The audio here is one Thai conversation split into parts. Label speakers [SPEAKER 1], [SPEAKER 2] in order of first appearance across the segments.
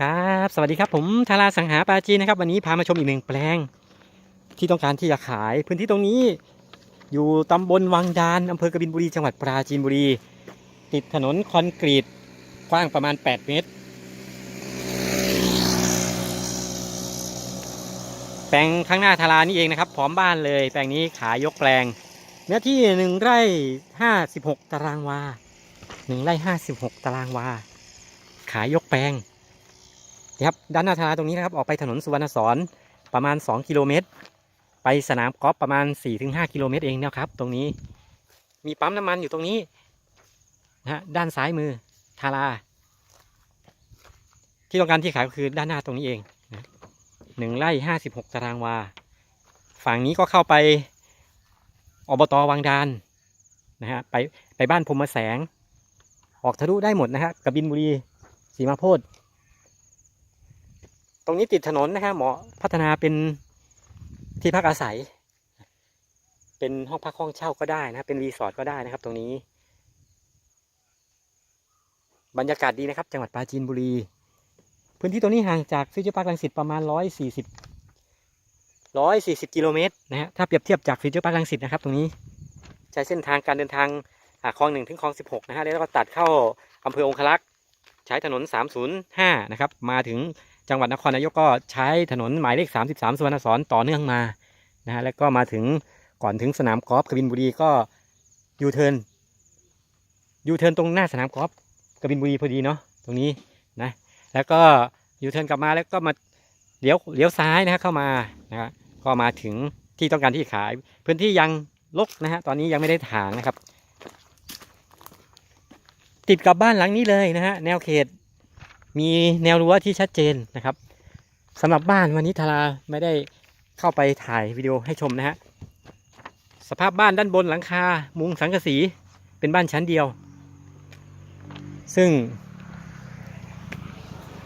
[SPEAKER 1] ครับสวัสดีครับผมธาราสังหาปาจีนนะครับ วันนี้พามาชมอีกหนึ่งแปลง ที่ต้องการที่จะขาย พื้นที่ตรงนี้อยู่ตำบลวังดานอำเภอกบินบุรีจังหวัดปราจีนบุรี ติดถนนคอนกรีตกว้างประมาณ 8 เมตร แปลงข้างหน้าทารานี่เองนะครับพร้อมบ้านเลย แปลงนี้ขายยกแปลง เนื้อที่หนึ่งไร่ห้าสิบหกตารางวาหนึ่งไร่ห้าสิบหกตารางวา ขายยกแปลง นะครับด้านหน้าทาราตรงนี้นะครับออกไปถนนสุวรรณสอนประมาณ 2 กิโลเมตร ไปสนามกอล์ฟประมาณ 4-5 กิโลเมตรเองนะครับ ตรงนี้มีปั๊มน้ำมันอยู่ตรงนี้นะฮะด้านซ้ายมือทารา ที่ต้องการที่ขายก็คือด้านหน้าตรงนี้เองนะหนึ่งไร่ห้าสิบหกตารางวา ฝั่งนี้ก็เข้าไปอบตวังดานนะฮะไปไปบ้านพรมแสง ออกทะลุได้หมดนะฮะกบินบุรีสีมาโพธ ตรงนี้ติดถนนนะฮะเหมาะพัฒนาเป็นที่พักอาศัย เป็นห้องพักห้องเช่าก็ได้นะเป็นรีสอร์ทก็ได้นะครับ ตรงนี้ บรรยากาศดีนะครับ จังหวัดปราจีนบุรี พื้นที่ตรงนี้ห่างจากฟิวเจอร์พาร์คลังสิตประมาณ140 140กิโลเมตรนะฮะถ้าเปรียบเทียบจากฟิวเจอร์พาร์คลังสิตนะครับ ตรงนี้ใช้เส้นทางการเดินทางคลองหนึ่งถึงคลองสิบหกนะฮะแล้วก็ตัดเข้าอำเภอองคลักษ์ใช้ถนน305นะครับ มาถึง จังหวัดนครนายกก็ใช้ถนนหมายเลข 33 สุวรรณสอนต่อเนื่องมานะฮะแล้วก็มาถึงก่อนถึงสนามกอล์ฟกบินบุรีก็ยูเทิร์นยูเทิร์นตรงหน้าสนามกอล์ฟกบินบุรีพอดีเนาะตรงนี้นะแล้วก็ยูเทิร์นกลับมาแล้วก็มาเลี้ยวเลี้ยวซ้ายนะฮะเข้ามานะฮะก็มาถึงที่ต้องการที่ขายพื้นที่ยังลกนะฮะตอนนี้ยังไม่ได้ถางนะครับ ติดกับบ้านหลังนี้เลยนะฮะแนวเขต มีแนวรั้วที่ชัดเจนนะครับสำหรับบ้านวันนี้ทาราไม่ได้เข้าไปถ่ายวิดีโอให้ชมนะฮะสภาพบ้านด้านบนหลังคา มุงสังกะสีเป็นบ้านชั้นเดียว ซึ่ง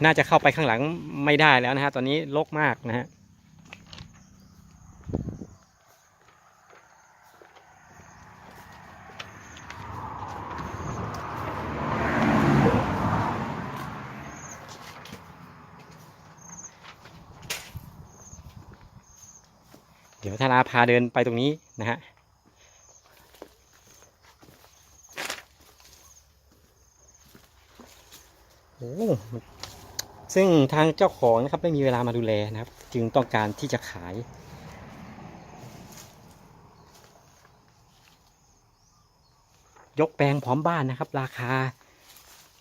[SPEAKER 1] น่าจะเข้าไปข้างหลังไม่ได้แล้วนะฮะตอนนี้รกมากนะฮะ ดี๋ยวธาราพาเดินไปตรงนี้นะฮะโอ้ซึ่งทางเจ้าของนะครับไม่มีเวลามาดูแลนะครับ จึงต้องการที่จะขายยกแปลงพร้อมบ้านนะครับ ราคา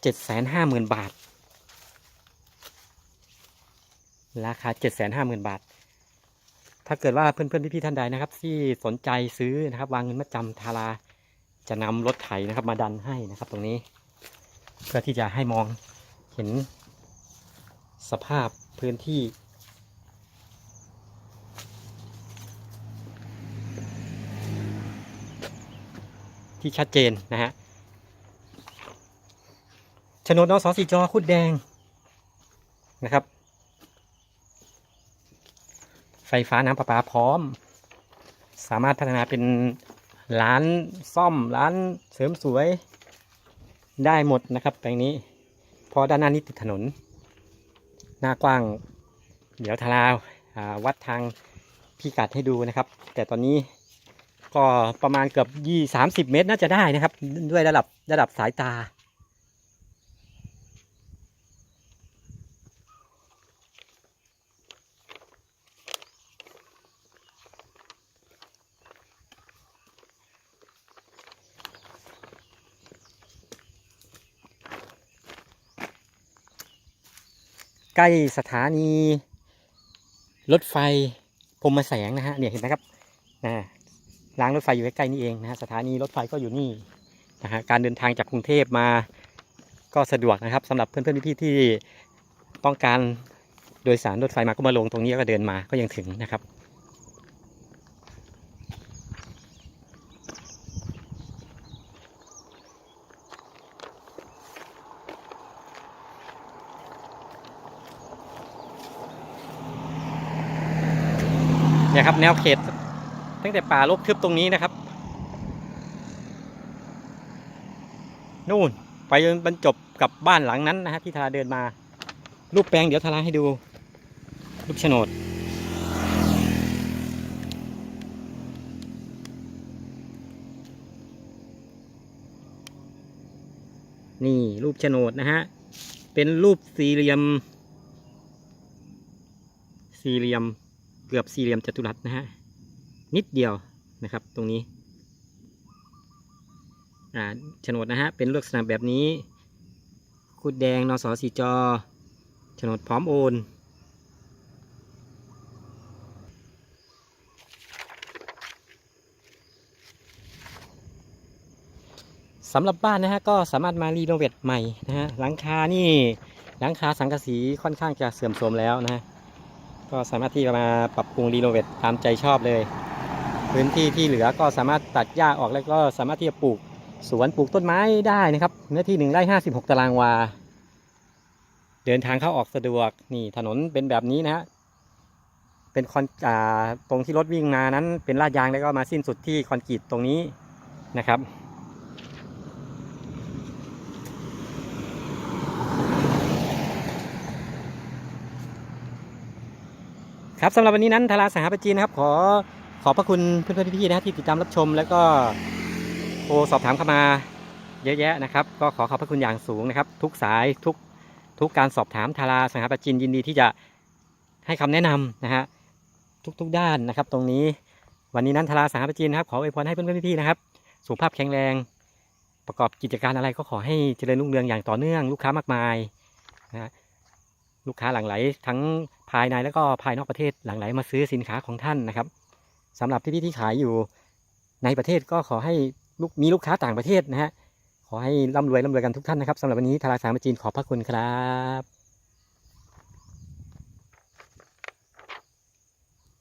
[SPEAKER 1] เจ็ดแสนห้าหมื่นบาท ราคาเจ็ดแสนห้าหมื่นบาท ถ้าเกิดว่าเพื่อนๆพี่ๆท่านใดนะครับ ที่สนใจซื้อนะครับ วางเงินมาจำทาราจะนำรถไถนะครับ มาดันให้นะครับ ตรงนี้ เพื่อที่จะให้มองเห็นสภาพพื้นที่ที่ชัดเจนนะฮะโฉนดนสสีจอคุดแดงนะครับ ไฟฟ้าน้ำประปาพร้อม สามารถพัฒนาเป็นร้านซ่อมร้านเสริมสวยได้หมดนะครับ แปลงนี้เพราะด้านหน้านี้ติดถนน หน้ากว้าง เดี๋ยวทาราอ่าวัดทางพิกัดให้ดูนะครับ แต่ตอนนี้ก็ประมาณเกือบยี่สามสิบเมตรน่าจะได้นะครับ ด้วยระดับระดับสายตา ใกล้สถานี รถไฟพรมแสงนะฮะเนี่ยเห็นไหมครับนะรางรถไฟอยู่ใกล้ๆนี่เองนะฮะสถานีรถไฟก็อยู่นี่นะฮะการเดินทางจากกรุงเทพมาก็สะดวกนะครับสำหรับเพื่อนๆพี่ๆที่ต้องการโดยสารรถไฟมาก็มาลงตรงนี้ก็เดินมาก็ยังถึงนะครับ เนี่ยครับแนวเขต ตั้งแต่ป่ารกทึบตรงนี้นะครับ นู่นไปจนบรรจบกับบ้านหลังนั้นนะฮะที่ทาราเดินมา รูปแปลงเดี๋ยวทาราให้ดู รูปโฉนด นี่รูปโฉนดนะฮะ เป็นรูปสี่เหลี่ยม สี่เหลี่ยม เกือบสี่เหลี่ยมจัตุรัสนะฮะนิดเดียวนะครับตรงนี้อ่าโฉนดนะฮะเป็นลักษณะแบบนี้คุดแดงนสสีจอโฉนดพร้อมโอนสำหรับบ้านนะฮะก็สามารถมารีโนเวทใหม่นะฮะหลังคานี่หลังคาสังกะสีค่อนข้างจะเสื่อมโทรมแล้วนะฮะ ก็สามารถที่จะมาปรับปรุงรีโนเวทตามใจชอบเลย พื้นที่ที่เหลือก็สามารถตัดหญ้าออกแล้วก็สามารถที่จะปลูกสวนปลูกต้นไม้ได้นะครับเนื้อที่หนึ่งไร่ห้าสิบหกตารางวา เดินทางเข้าออกสะดวกนี่ถนนเป็นแบบนี้นะฮะเป็นคอนอตรงที่รถวิ่งมานั้นเป็นลาดยางแล้วก็มาสิ้นสุดที่คอนกรีตตรงนี้นะครับ ครับสำหรับวันนี้นั้นทาราสหประจีนนะครับ ขอขอบพระคุณเพื่อนๆพี่ๆนะที่ติดตามรับชม แล้วก็โทรสอบถามเข้ามาเยอะแยะนะครับ ก็ขอขอบพระคุณอย่างสูงนะครับ ทุกสายทุกทุกการสอบถามทาราสหประจีนยินดีที่จะให้คำแนะนำนะฮะทุกๆด้านนะครับ ตรงนี้วันนี้นั้นทาราสหประจีนนะครับขออวยพรให้เพื่อนๆพี่ๆนะครับสุขภาพแข็งแรง ประกอบกิจการอะไรก็ขอให้เจริญรุ่งเรืองอย่างต่อเนื่อง ลูกค้ามากมายนะฮะลูกค้าหลั่งไหลทั้ง ภายในแล้วก็ภายนอกประเทศหลั่งไหลมาซื้อสินค้าของท่านนะครับสำหรับพี่ๆที่ขายอยู่ในประเทศก็ขอให้ลูกมีลูกค้าต่างประเทศนะฮะขอให้ร่ำรวยร่ำรวยกันทุกท่านนะครับสำหรับวันนี้ทาราสามจีนขอบพระคุณครับ